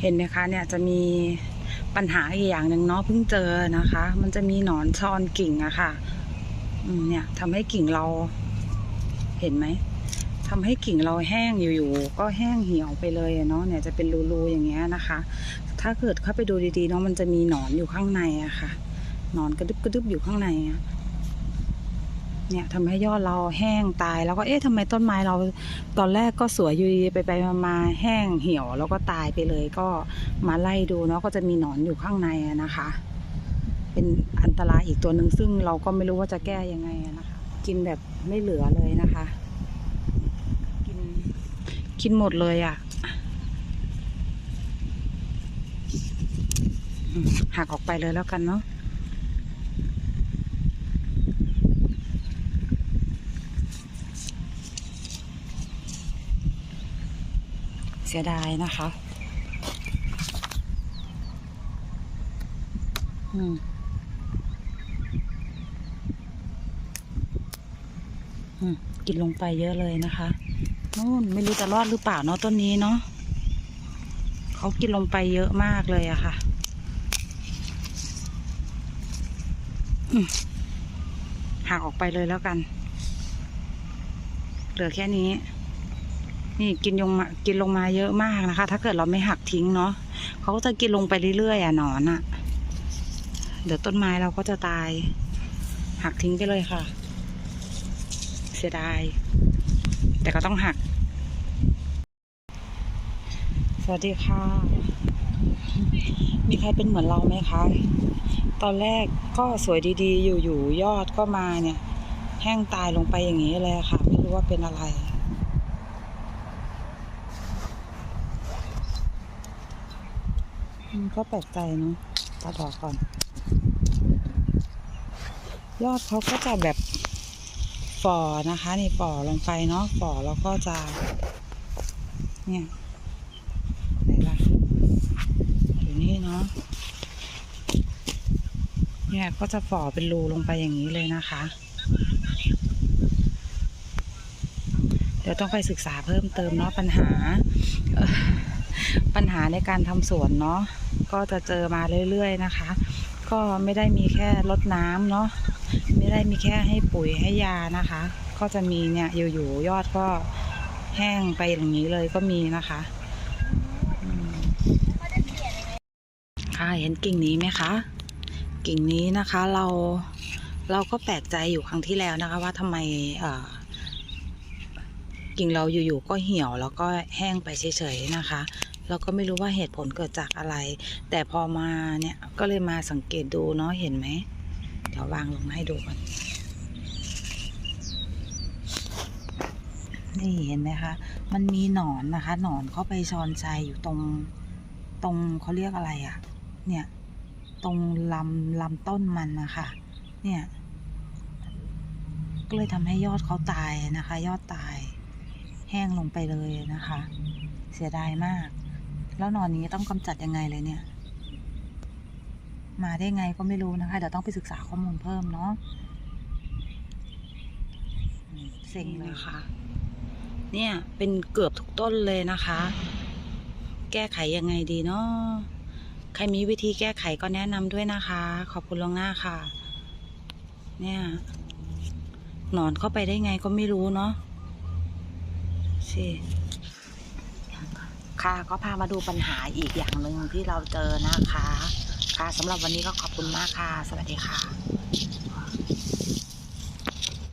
เห็นไหมคะเนี่ยจะมีปัญหาอีกอย่างหนึ่งเนาะเพิ่งเจอนะคะ มันจะมีหนอนชอนกิ่งอะค่ะเนี่ยทำให้กิ่งเรา เห็นไหมทำให้กิ่งเราแห้งอยู่ๆก็แห้งเหี่ยวไปเลยเนาะเนี่ยจะเป็นรูๆอย่างเงี้ยนะคะ ถ้าเกิดเข้าไปดูดีๆเนาะมันจะมีหนอนอยู่ข้างในอะค่ะหนอนกระดึบกระดึบอยู่ข้างในอะ เนี่ยทำให้ยอดเราแห้งตาย แล้วก็เอ๊ะทำไมต้นไม้เราตอนแรกก็สวยอยู่ดีไปไปมาแห้งเหี่ยวแล้วก็ตายไปเลยก็มาไล่ดูเนาะก็จะมีหนอนอยู่ข้างในนะคะ เป็นอันตรายอีกตัวหนึ่งซึ่งเราก็ไม่รู้ว่าจะแก้ยังไงนะคะ กินแบบไม่เหลือเลยนะคะ กินกินหมดเลยอะ่ะหักออกไปเลยแล้วกันเนาะ เสียดายนะคะอืมอืมกินลงไปเยอะเลยนะคะนู่นไม่รู้จะรอดหรือเปล่าเนาะต้นนี้เนาะเขากินลงไปเยอะมากเลยอะค่ะอืมหักออกไปเลยแล้วกัน เหลือแค่นี้ นี่กินลงมากินลงมาเยอะมากนะคะ ถ้าเกิดเราไม่หักทิ้งเนาะเขาก็จะกินลงไปเรื่อยๆอะหนอนอะ เดี๋ยวต้นไม้เราก็จะตาย หักทิ้งไปเลยค่ะ เสียดาย แต่ก็ต้องหัก สวัสดีค่ะ มีใครเป็นเหมือนเราไหมคะ ตอนแรกก็สวยดีๆ อยู่ๆยอดก็มาเนี่ย แห้งตายลงไปอย่างนี้เลยค่ะ ไม่รู้ว่าเป็นอะไร อืมก็แปลกใจเนาะตัดออกก่อน ยอดเขาก็จะแบบฝ่อนะคะนี่ฝ่อลงไปเนาะฝ่อแล้วก็จะ เนี่ยไหนล่ะอยู่นี่เนาะเนี่ยก็จะฝ่อเป็นรูลงไปอย่างนี้เลยนะคะ เดี๋ยวต้องไปศึกษาเพิ่มเติมเนาะปัญหา ปัญหาในการทำสวนเนาะก็จะเจอมาเรื่อยๆนะคะ ก็ไม่ได้มีแค่รดน้ำเนาะไม่ได้มีแค่ให้ปุ๋ยให้ยานะคะ ก็จะมีเนี่ยอยู่ๆยอดก็แห้งไปอย่างนี้เลยก็มีนะคะค่ะเห็นกิ่งนี้ไหมคะ กิ่งนี้นะคะเราเราก็แปลกใจอยู่ครั้งที่แล้วนะคะ ว่าทำไมเอ่อ กิ่งเราอยู่ๆก็เหี่ยวแล้วก็แห้งไปเฉยๆนะคะเราก็ไม่รู้ว่าเหตุผลเกิดจากอะไร แต่พอมาเนี่ยก็เลยมาสังเกตดูเนาะเห็นไหมเดี๋ยววางลงมาให้ดูก่อนนี่เห็นไหมคะ มันมีหนอนนะคะ หนอนเข้าไปชอนชัยอยู่ตรงตรงเขาเรียกอะไรอะ่ะ เนี่ย ตรงลำลำต้นมันนะคะ เนี่ย ก็เลยทำให้ยอดเขาตายนะคะ ยอดตาย แห้งลงไปเลยนะคะ เสียดายมาก แล้วหนอนนี้ต้องกำจัดยังไงเลยเนี่ย มาได้ไงก็ไม่รู้นะคะ เดี๋ยวต้องไปศึกษาข้อมูลเพิ่มเนาะเซ็งเลยค่ะ เนี่ยเป็นเกือบทุกต้นเลยนะคะ แก้ไขยังไงดีเนาะใครมีวิธีแก้ไขก็แนะนำด้วยนะคะ ขอบคุณลวงหน้าค่ะ เนี่ย หนอนเข้าไปได้ไงก็ไม่รู้เนาะ สิค่ะก็พามาดูปัญหาอีกอย่างหนึ่งที่เราเจอนะคะ ค่ะสำหรับวันนี้ก็ขอบคุณมากค่ะ สวัสดีค่ะ